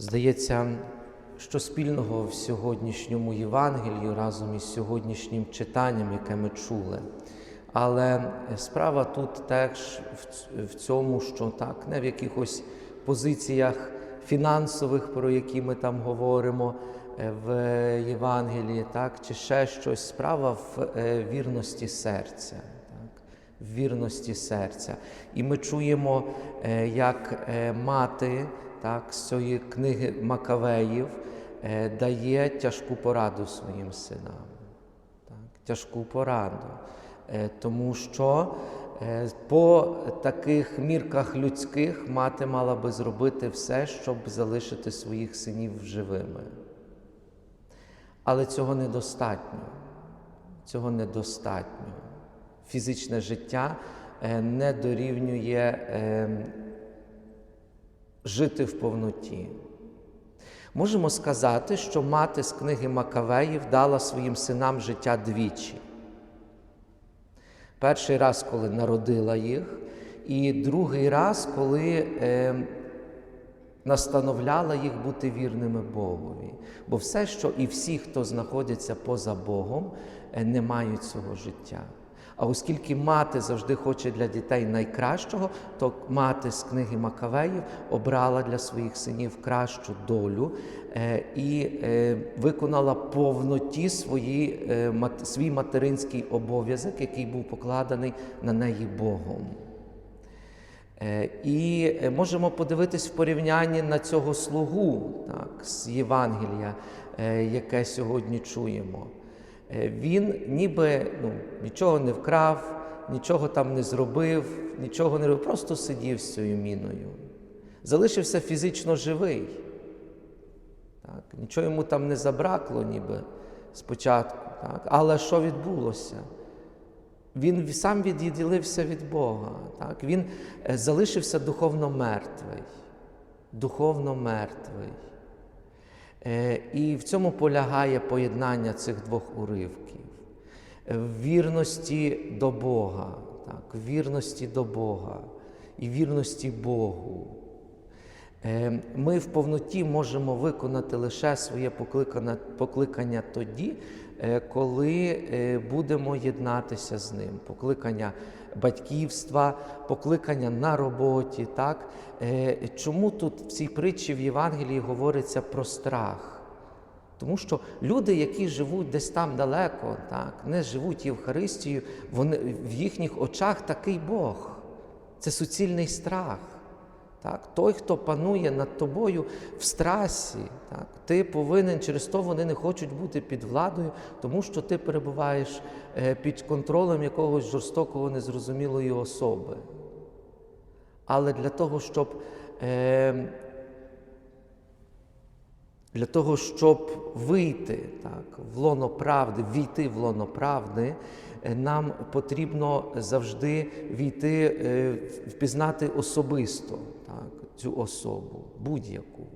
Здається, що спільного в сьогоднішньому Євангелію разом із сьогоднішнім читанням, яке ми чули. Але справа тут теж в цьому, що так, не в якихось позиціях фінансових, про які ми там говоримо е, в Євангелії, так, чи ще щось. Справа в е, вірності серця. В вірності серця. І ми чуємо, е, як е, мати так, з цієї книги Макавеїв е, дає тяжку пораду своїм синам. Так, тяжку пораду. Е, Тому що е, по таких мірках людських мати мала би зробити все, щоб залишити своїх синів живими. Але цього недостатньо. Цього недостатньо. Фізичне життя не дорівнює е, жити в повноті. Можемо сказати, що мати з книги Макавеїв дала своїм синам життя двічі. Перший раз, коли народила їх, і другий раз, коли е, настановляла їх бути вірними Богові. Бо все, що і всі, хто знаходяться поза Богом, е, не мають цього життя. А оскільки мати завжди хоче для дітей найкращого, то мати з книги Макавеїв обрала для своїх синів кращу долю е, і е, виконала повноті свої, е, свій материнський обов'язок, який був покладений на неї Богом. І можемо подивитись в порівнянні на цього слугу так, з Євангелія, яке сьогодні чуємо. Е, Він ніби ну, нічого не вкрав, нічого там не зробив, нічого не робив, просто сидів з цією міною. Залишився фізично живий. Так, нічого йому там не забракло, ніби спочатку. Так? Але що відбулося? Він сам відділився від Бога. Так? Він е, залишився духовно мертвий. Духовно мертвий. Е, І в цьому полягає поєднання цих двох уривків. Вірності до Бога, так? вірності до Бога і вірності Богу. Е, Ми в повноті можемо виконати лише своє покликання, тоді, е, коли е, будемо єднатися з ним. Покликання батьківства, покликання на роботі. Так? Чому тут в цій притчі в Євангелії говориться про страх? Тому що люди, які живуть десь там далеко, так, не живуть Євхаристією, вони, в їхніх очах такий Бог. Це суцільний страх. Так? Той, хто панує над тобою в страсі, так? ти повинен, через то вони не хочуть бути під владою, тому що ти перебуваєш е, під контролем якогось жорстокого, незрозумілої особи. Але для того, щоб е, для того, щоб вийти так, в лоно правди, війти в лоно правди, нам потрібно завжди війти, е, впізнати особисто так, цю особу, будь-яку.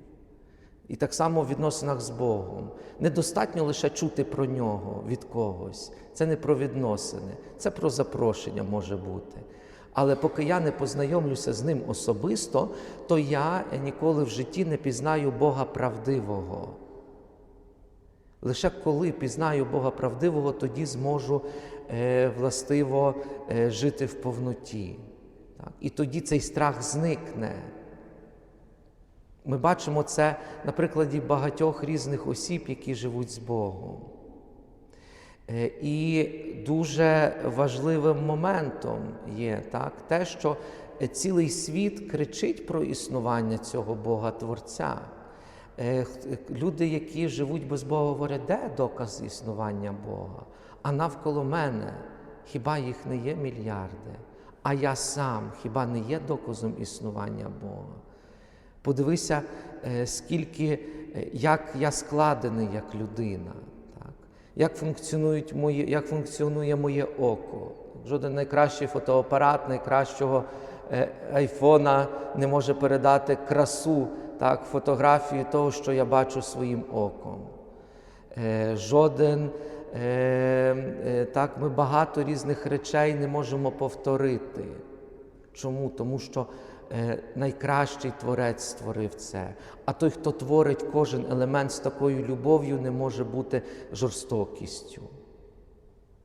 І так само в відносинах з Богом. Недостатньо лише чути про нього від когось. Це не про відносини, це про запрошення може бути. Але поки я не познайомлюся з ним особисто, то я ніколи в житті не пізнаю Бога правдивого. Лише коли пізнаю Бога правдивого, тоді зможу е, властиво е, жити в повноті. Так? І тоді цей страх зникне. Ми бачимо це на прикладі багатьох різних осіб, які живуть з Богом. Е, І дуже важливим моментом є так, те, що цілий світ кричить про існування цього Бога Творця. Е, х- Люди, які живуть без Бога, говорять, де доказ існування Бога? А навколо мене хіба їх не є мільярди? А я сам хіба не є доказом існування Бога? Подивися, е, скільки, е, як я складений як людина, так? як, функціонують мої, як функціонує моє око. Жоден найкращий фотоапарат найкращого е, айфона не може передати красу, так, фотографію того, що я бачу своїм оком. Е, Жоден, е, е, так, ми багато різних речей не можемо повторити. Чому? Тому що е, найкращий творець створив це. А той, хто творить кожен елемент з такою любов'ю, не може бути жорстокістю.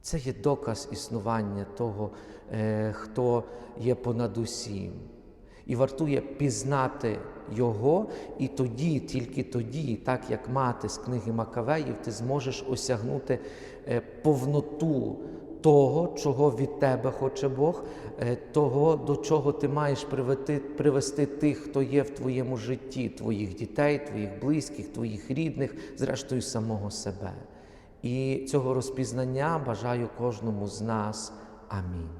Це є доказ існування того, е, хто є понад усім. І вартує пізнати Його, і тоді, тільки тоді, так як мати з книги Макавеїв, ти зможеш осягнути е, повноту того, чого від тебе хоче Бог, е, того, до чого ти маєш привести, привести тих, хто є в твоєму житті, твоїх дітей, твоїх близьких, твоїх рідних, зрештою самого себе. І цього розпізнання бажаю кожному з нас. Амінь.